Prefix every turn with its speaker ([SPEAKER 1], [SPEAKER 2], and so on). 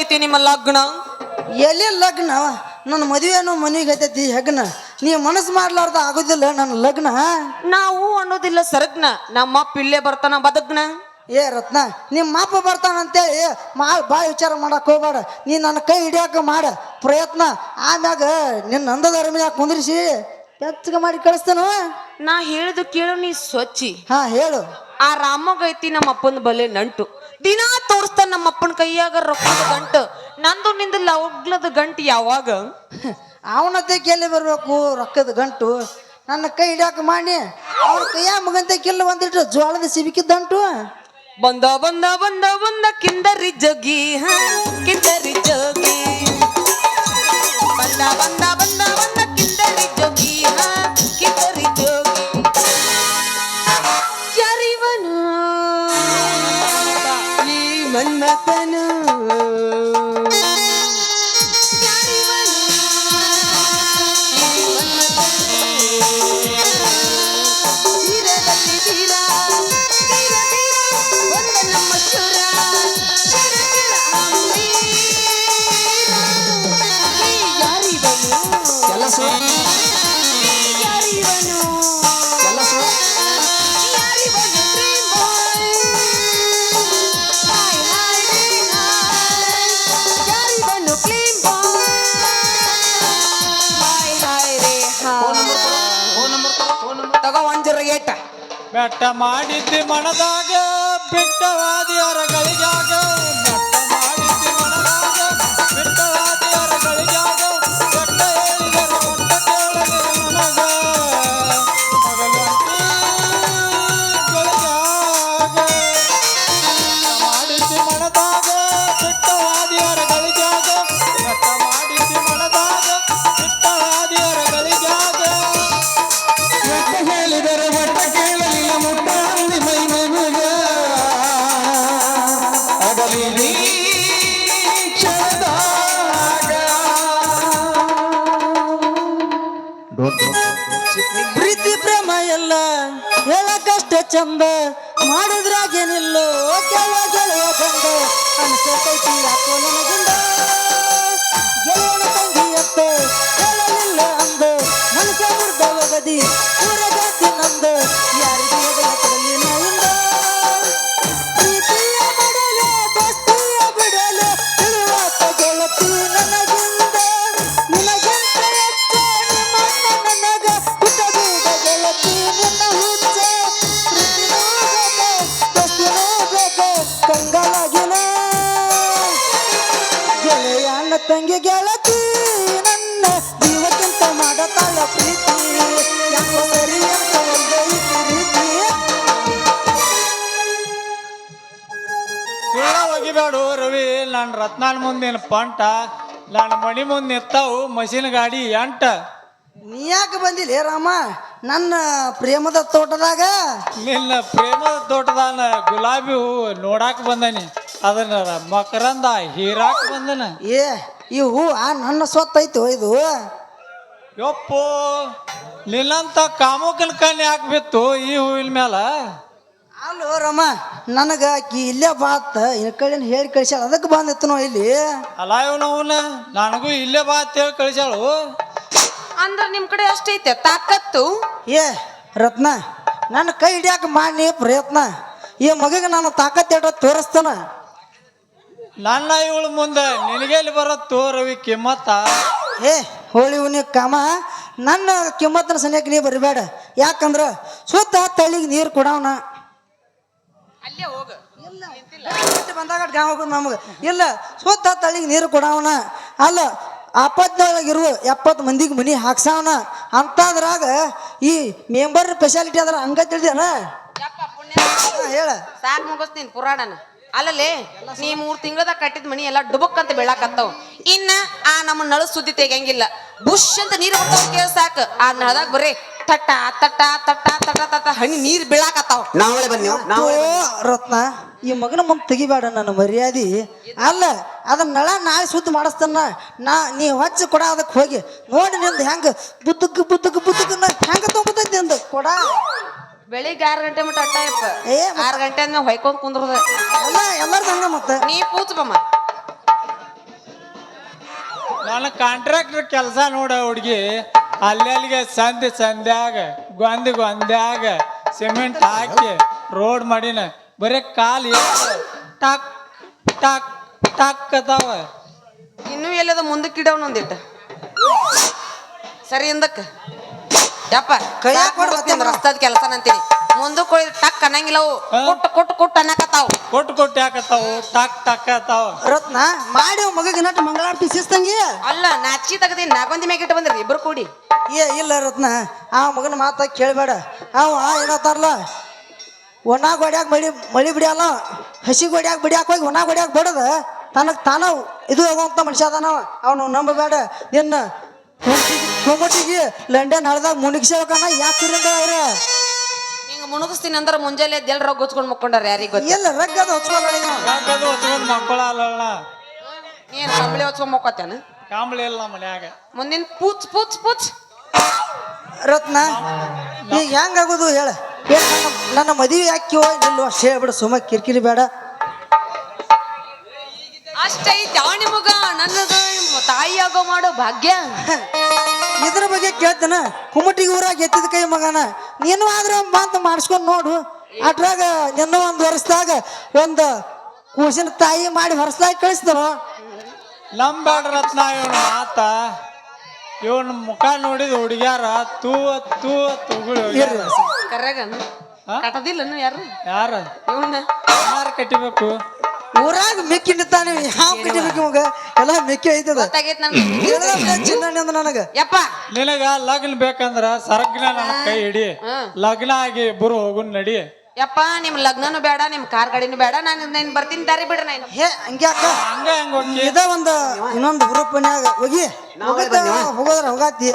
[SPEAKER 1] ಐತಿ ನಿಮ್ಮ ಲಗ್ನ?
[SPEAKER 2] ಎಲ್ಲಿ ಲಗ್ನ? ನನ್ನ ಮದುವೆನೋ ಮನೆಗೆ ಐತೈತಿ ಹೆಗ್ನ. ನೀ ಮನಸ್ಸು ಮಾಡ್ಲಾರ್ದ ಆಗೋದಿಲ್ಲ ನನ್ನ ಲಗ್ನ?
[SPEAKER 1] ನಾವು ಅನ್ನೋದಿಲ್ಲ ಸರಗ್ನ. ನಮ್ಮ ಅಪ್ಪ ಇಲ್ಲೇ ಬರ್ತಾನ ಬದಗ್ನ
[SPEAKER 2] ಏ ರತ್ನ ನಿಮ್ಮ ಮಾಪ ಬರ್ತಾನಂತೇಳಿ ಮಾ ಬಾ ವಿಚಾರ ಮಾಡಕ್ ಹೋಗ್ಬೇಡ. ನೀ ನನ್ನ ಕೈ ಹಿಡಿಯಾಕ ಮಾಡ. ಪ್ರಯತ್ನ. ಆಮ್ಯಾಗ ನಿನ್ನ ಅಂದದಾರ ಅರಮನ್ಯಾಗ ಕುಂದ್ರಿಸಿ ಹೆಚ್ಚಿಗೆ ಮಾಡಿ ಕಳಿಸ್ತಾನ?
[SPEAKER 1] ನಾ ಹೇಳಿದ ಕೇಳು ನೀ ಸ್ವಚ್ಛಿ.
[SPEAKER 2] ಹಾ ಹೇಳು.
[SPEAKER 1] ಆ ರಾಮಗ ಐತಿ ನಮ್ಮ ಅಪ್ಪನ ಬಲೆ ನಂಟು ದಿನಾ ತೋರಿಸ್ತಾನ ನಮ್ಮ ಅಪ್ಪನ ಕೈಯಾಗ ರೊಕ್ಕದ ಗಂಟು. ನಂದು ನಿಂದ ಲಗ್ಲದ ಗಂಟು ಯಾವಾಗ?
[SPEAKER 2] ಅವನದ್ದೇ ಎಲ್ಲಿ ಬರಬೇಕು ರೊಕ್ಕದ ಗಂಟು. ನನ್ನ ಕೈ ಹಿಡಿಯಾಕ ಮಾಡಿ ಅವ್ರ ಕೈಯ ಮಗಂತೆ ಗೆಲ್ಲ ಒಂದಿಟ್ಟು ಜೋಳದ ಸಿಬಿಕಿದ್ದಂಟು
[SPEAKER 1] ಬಂದ ಬಂದ ಬಂದ ಬಂದ ಕಿಂದರಿ ಜಗಿ ಹ ಕಿಂದರಿ ಜಗಿ ಬಂದ ಬಂದ ಬಂದ ಬಂದ ಕಿಂದರಿ ಜೋಗಿ ಏಟ?
[SPEAKER 3] ಬೆಟ್ಟ ಮಾಡಿದ್ದಿ ಮನದಾಗ ಬಿಟ್ಟವಾದಿಯರ ಗಳಿಗಾಗ
[SPEAKER 2] ಹೇಳಕಷ್ಟ ಚಂದ ಮಾಡಿದ್ರಾಗೇನಿಲ್ಲ ಕೆಲವು ಗೆಳೆಯ ಬಂದ ಅನ್ಸತೈತಿ ಯಾಕೋ ನನಗುಂಡ ಗೆಳತಿ ನನ್ನ ಜೀವಕ್ಕಿಂತ ಮಾಡತಾಳ ಪ್ರೀತಿ. ಯಾಕೋ ಸರಿ ಅಂತ ಒಂದೇ
[SPEAKER 3] ಸುಳ್ಳ ಒಗಿಬೇಡು ರವಿ ನನ್ನ ರತ್ನಾನ್ ಮುಂದಿನ ಪಂಟ ನನ್ನ ಮಣಿ ಮುಂದೆ ನಿಂತಾವು ಮಷಿನ್ ಗಾಡಿ ಎಂಟ.
[SPEAKER 2] ನೀ ಯಾಕೆ ಬಂದಿಲ್ಲ ರಾಮ? ನನ್ನ ಪ್ರೇಮದ ತೋಟದಾಗ?
[SPEAKER 3] ನಿನ್ನ ಪ್ರೇಮದ ತೋಟದಾನ ಗುಲಾಬಿ ಹೂವು ನೋಡಾಕ ಬಂದನಿ. ಅದನ್ನ ಮಕರಂದ ಹೀರಾಕ್ ಬಂದನ.
[SPEAKER 2] ಏ ಈ ಹೂ ನನ್ನ ಸ್ವತ್ತೈತು ಇದು?
[SPEAKER 3] ಯಪ್ಪು ನಿಲ್ಲಂತ ಕಾಮುಕನ ಕಣ್ಣಿ ಹಾಕ್ಬಿತ್ತು ಈ ಹೂವಿನ ಮ್ಯಾಲ?
[SPEAKER 2] ಅಲ್ಲೋ ರಮ್ಮ ನನಗ ಆಕಿ ಇಲ್ಲೇ ಬಾತ್ ಈ ಕಡೆ ಹೇಳಿ ಕಳಿಸ್ಯಾಳ. ಅದಕ್ಕೆ ಬಂದಿತ್ತು ನೋ ಇಲ್ಲಿ.
[SPEAKER 3] ಅಲ್ಲ ಇವನವನ ನನಗೂ ಇಲ್ಲೇ ಬಾ ಅಂತೇಳಿ ಕಳಿಸ್ಯಾಳು.
[SPEAKER 1] ಅಂದ್ರ ನಿಮ್ಮ ಕಡೆ ಅಷ್ಟೈತೆ ತಾಕತ್ತು?
[SPEAKER 2] ಏ ರತ್ನ ನನ್ನ ಕೈ ಹಿಡಿಯಾಕ ಮಾಡಿ ಪ್ರಯತ್ನ. ಈ ಮಗಗೆ ನಾನು ತಾಕತ್ತು ಎಡ ತೋರಿಸ್ತಾನ.
[SPEAKER 3] ನನ್ನ ಇವಳು ಮುಂದೆ ನಿನಗೆಲ್ಲಿ ಬರೋ ರವಿ ಕಿಮ್ಮತ್ತ?
[SPEAKER 2] ಏ ಹೋಳಿ ಉನಿ ಕಾಮ ನನ್ನ ಕಿಮ್ಮತ್ತನ ಸನಿಯಕ್ಕೆ ನೀ ಬರಬೇಡ. ಯಾಕಂದ್ರ ಸುತ್ತ ತಳಿಗೆ ನೀರು ಕೊಡವನ.
[SPEAKER 1] ಅಲ್ಲೇ ಹೋಗ.
[SPEAKER 2] ಬಂದಾಗ ಗಾಂವ್ ಹೋಗೋದು ನಮಗೆ. ಇಲ್ಲ ಸುತ್ತ ತಳಿಗೆ ನೀರು ಕೊಡವನ. ಅಲ್ಲ ಆಪತ್ನೊಳಗಿರುವ ಎಪ್ಪತ್ತು ಮಂದಿಗೆ ಮನಿ ಹಾಕ್ಸವನ. ಅಂತದ್ರಾಗ ಈ ಮೆಂಬರ್ ಸ್ಪೆಷಾಲಿಟಿ ಅದ್ರ ಹಂಗ ತಿಳಿದೇನ ಹೇಳ.
[SPEAKER 1] ಸಾಕ್ ಮುಗಿಸ್ತೀನಿ ಪುರಾಣನ. ಅಲ್ಲಲೇ ನೀ ಮೂರ್ ತಿಂಗಳದ ಕಟ್ಟಿದ ಮನಿ ಎಲ್ಲ ಡುಬಕ್ ಅಂತ ಬೀಳಾಕತ್ತಾವ. ಇನ್ನ ಆ ನಮ್ಮ ನಳ ಸುದ್ದಿ ತೆಗಿಯಂಗಿಲ್ಲ. ಬುಷ್ ಅಂತ ನೀರು ಕೇಳ ಸಾಕ. ಆ ನಳದಾಗ ಬರೇ ತಟ್ಟ ತಟ್ಟ ತಟ್ಟ ತಟ್ಟ ತಟ್ಟ ಹನಿ ನೀರ್ ಬೀಳಾಕತ್ತಾವ.
[SPEAKER 4] ನಾವಳೆ ಬನ್ನಿ
[SPEAKER 2] ಓ, ರತ್ನ ಈ ಮಗನ ಮುಂದೆ ತೆಗಿಬೇಡ ನನ್ನ ಮರ್ಯಾದೆ. ಅಲ್ಲ ಅದನ್ನ ನಳ ನಾಳೆ ಸುದ್ದಿ ಮಾಡಿಸ್ತಾನ ನಾ ನೀ ಹೊಚ್ಚ ಕೊಡ ಅದಕ್ಕೆ ಹೋಗಿ ನೋಡಿ ನಿಂದು ಹೆಂಗ ಬುದ್ದಕ್ ಬುದ್ದಕ್ ಬುದ್ದಕ್ ಹೆಂಗ ತೊಗೊಂಬತೈತಿ ನಿಂದು ಕೊಡ.
[SPEAKER 1] ಬೆಳಿಗ್ಗೆ ಆರು ಗಂಟೆ ಮಟ್ಟ ಅಟ್ಟ ಇಪ್ಪ
[SPEAKER 2] ಏ,
[SPEAKER 1] ಆರು ಗಂಟೆ ಆದ್ಮೇಲೆ ಹೊಯ್ಕೊಂಡ್ ಕುಂದ್ರದ.
[SPEAKER 2] ಎಲ್ಲ ಎಲ್ಲಾರ್ದು ಹಂಗ ಮತ್ತೆ?
[SPEAKER 1] ನೀ ಪೂಚ್ ಬಮ್ಮ.
[SPEAKER 3] ನನ್ನ ಕಾಂಟ್ರಾಕ್ಟರ್ ಕೆಲಸ ನೋಡ ಹುಡುಗಿ ಅಲ್ಲೆಲ್ಲಿಗೆ ಸಂದ್ಯಾಗ ಸಂಧ್ಯಾಗ ಗೊಂದಿ ಗೊಂದ್ಯಾಗ ಸಿಮೆಂಟ್ ಹಾಕಿ ರೋಡ್ ಮಾಡಿನ ಬರೀ ಕಾಲು ಎತ್ತು ಟಕ್ ಟಕ್ ಟಕ್ ಅದಾವ.
[SPEAKER 1] ಇನ್ನೂ ಎಲ್ಲದ ಮುಂದಕ್ಕೆ ಇಡವ್ ಒಂದಿಟ್ಟು. ಸರಿ ಹಿಂದಕ್ಕ ಯಪ್ಪ
[SPEAKER 2] ಕೈಯಾಗ್ ಕೊಡು ಮತ್ತೆ
[SPEAKER 1] ರಸ್ತದ ಕೆಲಸ ಅಂತೀನಿ. ಮುಂದಕ್ಕೆ ಹೋಗಿ ಟಕ್ ಅನ್ನಂಗಿಲ್ಲ ಅವು. ಕೊಟ್ಟು ಕೊಟ್ಟು ಕೊಟ್ಟು ಅನ್ನಕತ್ತಾವು.
[SPEAKER 3] ಕೊಟ್ಟು ಕೊಟ್ಟು ಯಾಕತ್ತಾವು? ಟಕ್ ಟಕ್ ಅತ್ತಾವ.
[SPEAKER 2] ರತ್ನ ಮಾಡಿ ಮಗಗೆ ನಟ್ ಮಂಗಳಾರತಿ ಶಿಸ್ತಂಗಿ
[SPEAKER 1] ಅಲ್ಲ ನಾಚಿ ತಗದಿ ನಾಗೊಂದಿ ಮ್ಯಾಗ ಇಟ್ಟು ಬಂದ್ರಿ ಇಬ್ರು ಕೂಡಿ.
[SPEAKER 2] ಏ ಇಲ್ಲ ರತ್ನ ಆ ಮಗನ ಮಾತ ಕೇಳಬೇಡ. ಅವ ಆ ಏನತ್ತಾರಲ್ಲ ಒಣ ಗೋಡ್ಯಾಗ ಮಳಿ ಮಳಿ ಬಿಡಿಯಲ್ಲ ಹಸಿ ಗೋಡ್ಯಾಗ ಬಿಡಿಯಾಕ ಹೋಗಿ ಒಣ ಗೋಡ್ಯಾಗ ಬಡದ. ತನಗೆ ತಾನ ಇದು ಹೋಗುವಂತ ಮನುಷ್ಯ ಅದಾನವ. ಅವನು ನಂಬಬೇಡ. ನಿನ್ನ ಹೊಂಗೊಟ್ಟಿಗೆ ಲಂಡನ್ ಹಳದಾಗ ಮುಣಗಿಸ್ಯಾಕನ ಯಾಕೆ ಅವ್ರ?
[SPEAKER 1] ಹಿಂಗ ಮುಣಗಿಸ್ತೀನಿ ಅಂದ್ರೆ ಮುಂಜಾನೆ ಎದ್ದು ಎಲ್ರ ಗೊಚ್ಕೊಂಡು ಮುಕ್ಕೊಂಡಾರ ಯಾರಿಗೆ ಗೊತ್ತ?
[SPEAKER 2] ಎಲ್ಲ ರಗ್ಗದ ಅದು
[SPEAKER 3] ಯಾಕದು ಹೊಚ್ಕೊಂಡು ಮಕ್ಕಳಲ್ಲ
[SPEAKER 1] ನೀನ್ ಕಂಬಳಿ ಹೊಚ್ಕೊಂಡ್ ಮುಕ್ಕೋತೇನ
[SPEAKER 3] ಕಾಂಬಳಿ ಇಲ್ಲ ಮನ್ಯಾಗ.
[SPEAKER 1] ಮುಂದಿನ ಪೂಚ್ ಪೂಚ್ ಪೂಚ್.
[SPEAKER 2] ರತ್ನ ಈಗ ಹೆಂಗಾಗೋದು ಹೇಳ? ಏ ನನ್ನ ನನ್ನ ಮದುವೆ ಯಾಕೆ ನಿಲ್ಲು ಅಷ್ಟೇ ಹೇಳ್ಬಿಡು ಸುಮ್ಮ ಕಿರಿಕಿರಿ ಬೇಡ.
[SPEAKER 1] ಅಷ್ಟೈತಿ ನಿಮಗ ನನ್ನದು ತಾಯಿ ಆಗೋ ಮಾಡೋ ಭಾಗ್ಯ.
[SPEAKER 2] ಇದ್ರ ಬಗ್ಗೆ ಕೇಳ್ತೇನ. ಕುಮಟಿಗೆ ಊರಾಗ ಎತ್ತಿದ ಕೈ ಮಗನ. ನೀನು ಆದ್ರೆ ಮಾತು ಮಾಡಿಸ್ಕೊಂಡು ನೋಡು. ಅದ್ರಾಗ ನಿನ್ನ ಒಂದು ವರ್ಷದಾಗ ಒಂದು ಕೂಸಿನ ತಾಯಿ ಮಾಡಿ ಹೊರಸ್ದಾಗ ಕಳಿಸ್ತಾವ
[SPEAKER 3] ನಂಬೇಡ ರತ್ನ ಇವನು ಆತ. ಇವನ್ ಮುಖ ನೋಡಿದ ಹುಡುಗ್ಯಾರ ತೂ ತೂ ತುಗುಳು?
[SPEAKER 1] ಯಾರು?
[SPEAKER 3] ಯಾರ?
[SPEAKER 1] ಇವನ್ನ
[SPEAKER 3] ಯಾರು ಕಟ್ಟಿಬೇಕು?
[SPEAKER 2] ಊರಾಗ ಮಿಕ್ಕಿ ನಿಂತಾನೆ ಯಾವ ಕಟ್ಟಿಬೇಕು ಮಗ ಎಲ್ಲ ಮಿಕ್ಕಿ ಐತದ?
[SPEAKER 1] ಗೊತ್ತಾಗೈತ್ ನನ್ಗೆ
[SPEAKER 2] ನನಗ?
[SPEAKER 1] ಯಪ್ಪ.
[SPEAKER 3] ನಿನಗ ಲಗ್ನ ಬೇಕಂದ್ರ ಸರಗ್ನ ನನ್ನ ಕೈ ಹಿಡಿ. ಲಗ್ನ ಆಗಿ ಇಬ್ಬರು ಹೋಗುನ್ ನಡಿ.
[SPEAKER 1] ಯಪ್ಪ ನಿಮ್ ಲಗ್ನನು ಬೇಡ ನಿಮ್ ಕಾರ್ ಗಾಡಿನೂ ಬೇಡ ನಾನು ನಾನು ಬರ್ತೀನಿ ದಾರಿ ಬಿಡ ನಾನು.
[SPEAKER 2] ಹೇ
[SPEAKER 3] ಹಂಗ ಹೆಂಗ ಹೋಗಿ
[SPEAKER 2] ಇದ ಒಂದು ಇನ್ನೊಂದು ಗ್ರೂಪ್ನ್ಯಾಗ ಹೋಗಿ ಹೋಗೋದ್ರ ಹೋಗಾತಿ.